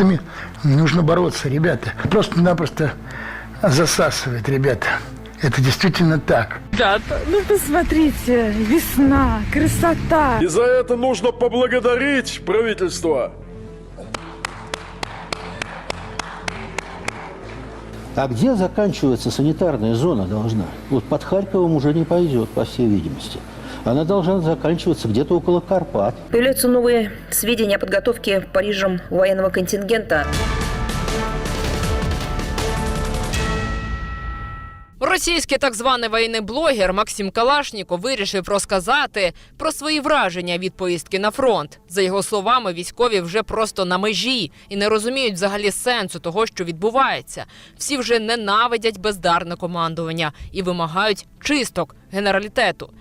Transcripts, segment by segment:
Этими нужно бороться, ребята. Просто-напросто засасывает, ребята. Это действительно так. Ребята, ну посмотрите, весна, красота. И за это нужно поблагодарить правительство. А где заканчивается санитарная зона должна? Вот под Харьковом уже не пойдет, по всей видимости. Она должна заканчиваться где-то около Карпат. Появляются новые сведения о подготовке Парижем военного контингента. Російський так званий воєнний блогер Максим Калашніков вирішив розказати про свої враження від поїздки на фронт. За його словами, військові вже просто на межі і не розуміють взагалі сенсу того, що відбувається. Всі вже ненавидять бездарне командування і вимагають чисток генералітету.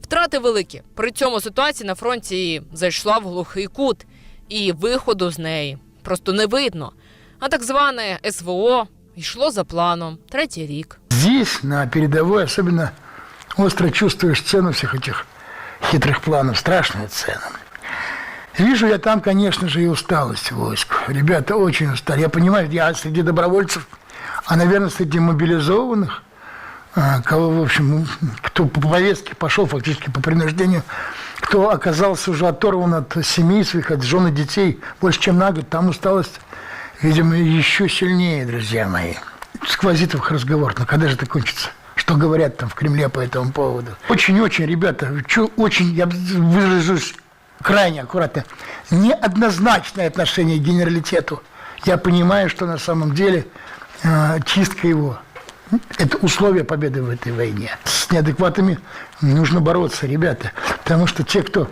Втрати великі. При цьому ситуація на фронті зайшла в глухий кут, і виходу з неї просто не видно. А так зване СВО йшло за планом третій рік. Здесь, на передовой, особенно остро чувствуешь цену всех этих хитрых планов, страшную цену. Вижу я там, конечно же, и усталость войск. Ребята очень устали. Я понимаю, я среди добровольцев, а, наверное, среди мобилизованных, а, кого, в общем, ну, кто по повестке пошел фактически по принуждению, кто оказался уже оторван от семей своих, от жены, детей больше, чем на год, там усталость, видимо, еще сильнее, друзья мои. Сквозит их разговор, но когда же это кончится? Что говорят там в Кремле по этому поводу? Очень-очень, ребята, очень, я выражусь крайне аккуратно, неоднозначное отношение к генералитету. Я понимаю, что на самом деле э, чистка его – это условие победы в этой войне. С неадекватами нужно бороться, ребята. Потому что те, кто...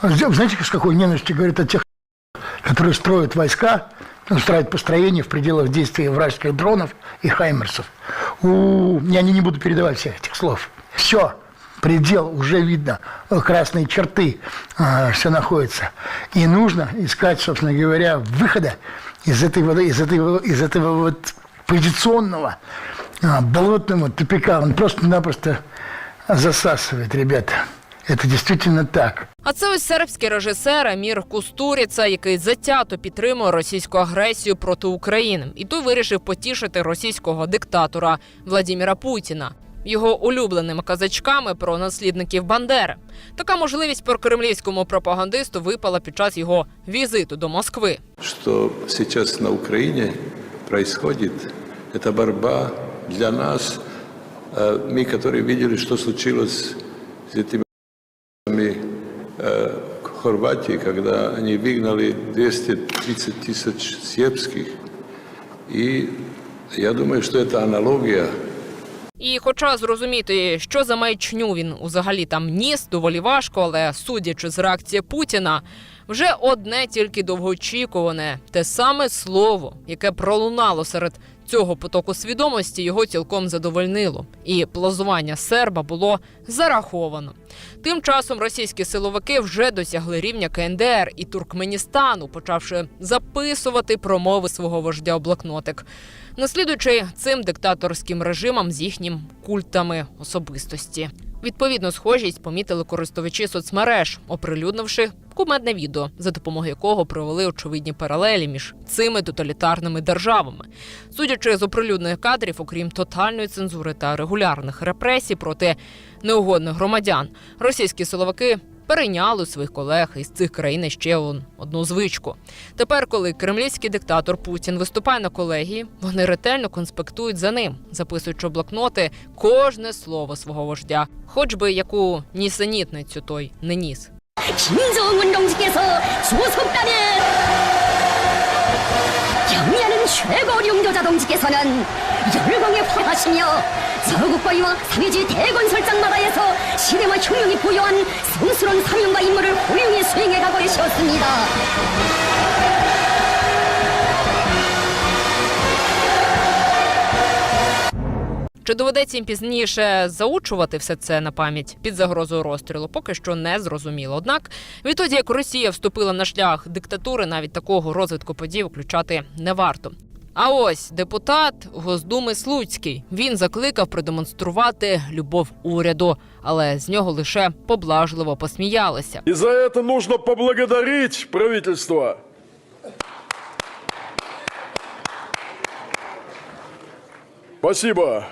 Знаете, с какой ненавистью говорят о тех, которые строят войска, устраивают построение в пределах действия вражеских дронов и хаймерсов. У, я не, не буду передавать всех этих слов. Все, предел уже видно, э, красные черты, все находится. И нужно искать, собственно говоря, выхода из этой, вот- из этого, из этого вот позиционного а, болотного тупика. Он просто-напросто засасывает, ребята. Это действительно так. А це ось сербський режисер Амір Кустуріца, який затято підтримує російську агресію проти України, і той вирішив потішити російського диктатора Владіміра Путіна. Його улюбленими казачками про наслідників Бандери. Така можливість прокремлівському пропагандисту випала під час його візиту до Москви. что сейчас на Украине происходит, это борьба для нас. Э, Мы, которые видели, что случилось с этими э, Хорватии, когда они выгнали 230 тысяч сербских. И я думаю, что это аналогия І, хоча зрозуміти, що за маячню він взагалі там ніс, доволі важко, але судячи з реакції Путіна, вже одне тільки довгоочікуване те саме слово, яке пролунало серед цього потоку свідомості, його цілком задовольнило, і плазування серба було зараховано. Тим часом російські силовики вже досягли рівня КНДР і Туркменістану, почавши записувати промови свого вождя у блокнотик, наслідуючи цим диктаторським режимам з їхнім культами особистості. Відповідну схожість помітили користувачі соцмереж, оприлюднивши кумедне відео, за допомогою якого провели очевидні паралелі між цими тоталітарними державами. Судячи з оприлюднених кадрів, окрім тотальної цензури та регулярних репресій проти неугодних громадян, російські силовики перейняли у своїх колег із цих країн ще он- одну звичку. Тепер, коли кремлівський диктатор Путін виступає на колегії, вони ретельно конспектують за ним, записуючи в блокноти кожне слово свого вождя, хоч би яку нісенітницю той не ніс. 김정은 동지께서 주었다면 경의하는 최고 용도자 동지께서는 열광에 화하시며 서국바위와 사회주의 대건설장마다에서 시대와 혁명이 부여한 성스러운 사명과 임무를 훌륭히 수행해가고 계셨습니다. Чи доведеться їм пізніше заучувати все це на пам'ять під загрозою розстрілу? Поки що не зрозуміло. Однак, відтоді як Росія вступила на шлях диктатури, навіть такого розвитку подій включати не варто. А ось депутат Госдуми Слуцький. Він закликав продемонструвати любов уряду, але з нього лише поблажливо посміялися. І за це потрібно поблагодарити правительство. Спасибо.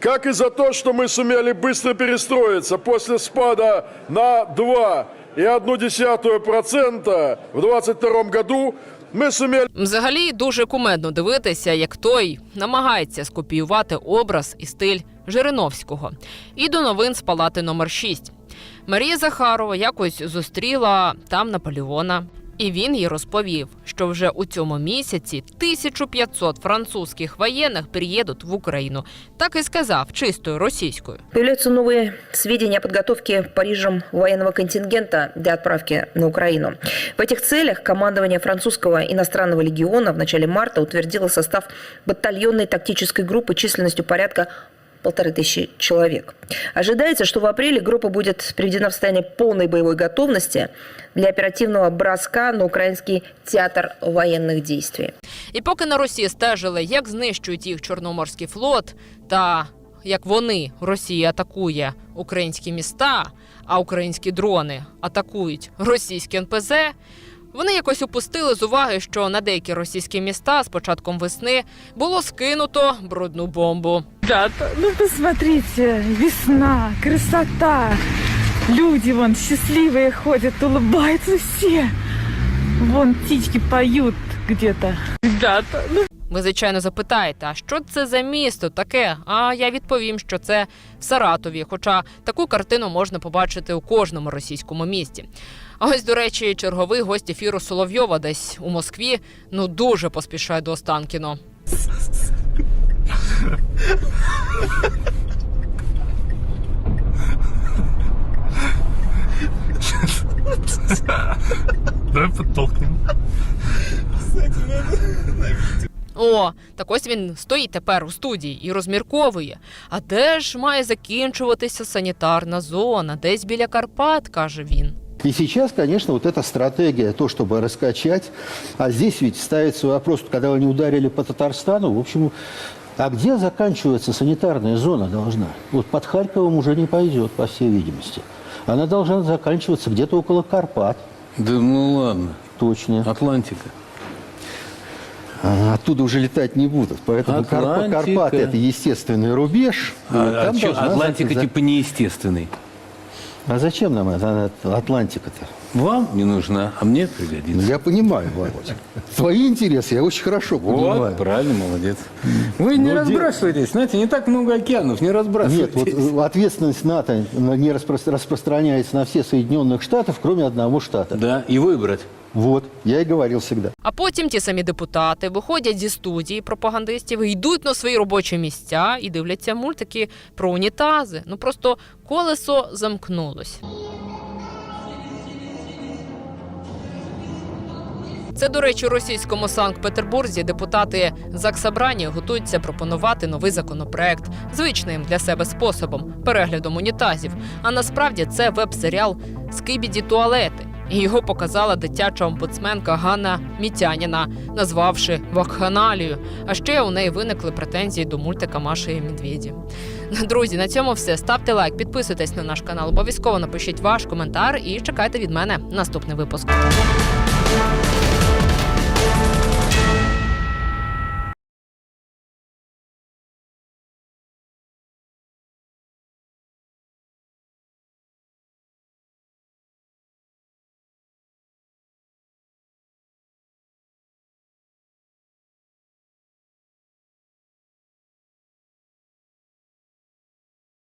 Как и за то, что мы сумели быстро перестроиться после спада на 2 и одну десятую процента в 2022 году мы сумели Взагалі дуже кумедно дивитися, як той намагається скопіювати образ і стиль Жириновського. І до новин з палати номер 6. Марія Захарова якось зустріла там Наполеона. І він їй розповів, що вже у цьому місяці 1500 французьких воєнних приїдуть в Україну. Так і сказав чистою російською. Появляются новые сведения о подготовке Парижем военного контингента для отправки на Украину. В этих целях командование французского иностранного легиона в начале марта утвердило состав батальонной тактической группы численностью порядка полторы тысячи человек. Ожидается, что в апреле группа будет приведена в состояние полной боевой готовности для оперативного броска на украинский театр военных действий. І поки на Росії стежили, як знищують їх Чорноморський флот, та як вони Росія атакує українські міста, а українські дрони атакують російські НПЗ. Вони якось упустили з уваги, що на деякі російські міста з початком весни було скинуто брудну бомбу. Дата, ну посмотрите, весна, красота. Люди вон щасливі ходять, улыбаються всі. Вон птички поют где-то. Ребята, ну Ви, звичайно, запитаєте, а що це за місто таке? А я відповім, що це в Саратові. Хоча таку картину можна побачити у кожному російському місті. А ось, до речі, черговий гость ефіру Соловйова десь у Москві ну дуже поспішає до Останкіно. О, так ось він стоїть тепер у студії і розмірковує. А де ж має закінчуватися санітарна зона? Десь біля Карпат, каже він. И сейчас, конечно, вот эта стратегия, то, чтобы раскачать, а здесь ведь ставится вопрос, когда они ударили по Татарстану, в общем, а где заканчивается санитарная зона должна? Вот под Харьковом уже не пойдет, по всей видимости. Она должна заканчиваться где-то около Карпат, Да ну ладно, точно. Атлантика А, Оттуда уже летать не будут. Поэтому Карпа- Атлантика. Карпаты – это естественный рубеж. А, Вот а там чё, должна Атлантика за- типа неестественный. А зачем нам эта Атлантика-то? Вам не нужна, а мне Ну, пригодится. я понимаю, Володя. Твои интересы я очень хорошо понимаю. Вот, правильно, молодец. Вы не Ну, разбрасывайтесь, знаете, не так много океанов, не Нет, разбрасывайтесь. вот э, ответственность НАТО на- не распро- распространяется на все Соединенных Штатов, кроме одного штата. Да, и выбрать. Вот, я и говорил всегда. А потім ті самі депутати виходять зі студії пропагандистів, і йдуть на свої робочі місця і дивляться мультики про унітази. Ну просто колесо замкнулось. Це, до речі, у російському Санкт-Петербурзі депутати Заксабрані готуються пропонувати новий законопроект звичним для себе способом переглядом унітазів. А насправді це веб-серіал Скибіді туалети. Його показала дитяча омбудсменка Ганна Мітяніна, назвавши вакханалію. А ще у неї виникли претензії до мультика Маші і Медведі. Друзі, на цьому все. Ставте лайк, підписуйтесь на наш канал. Обов'язково напишіть ваш коментар і чекайте від мене наступний випуск.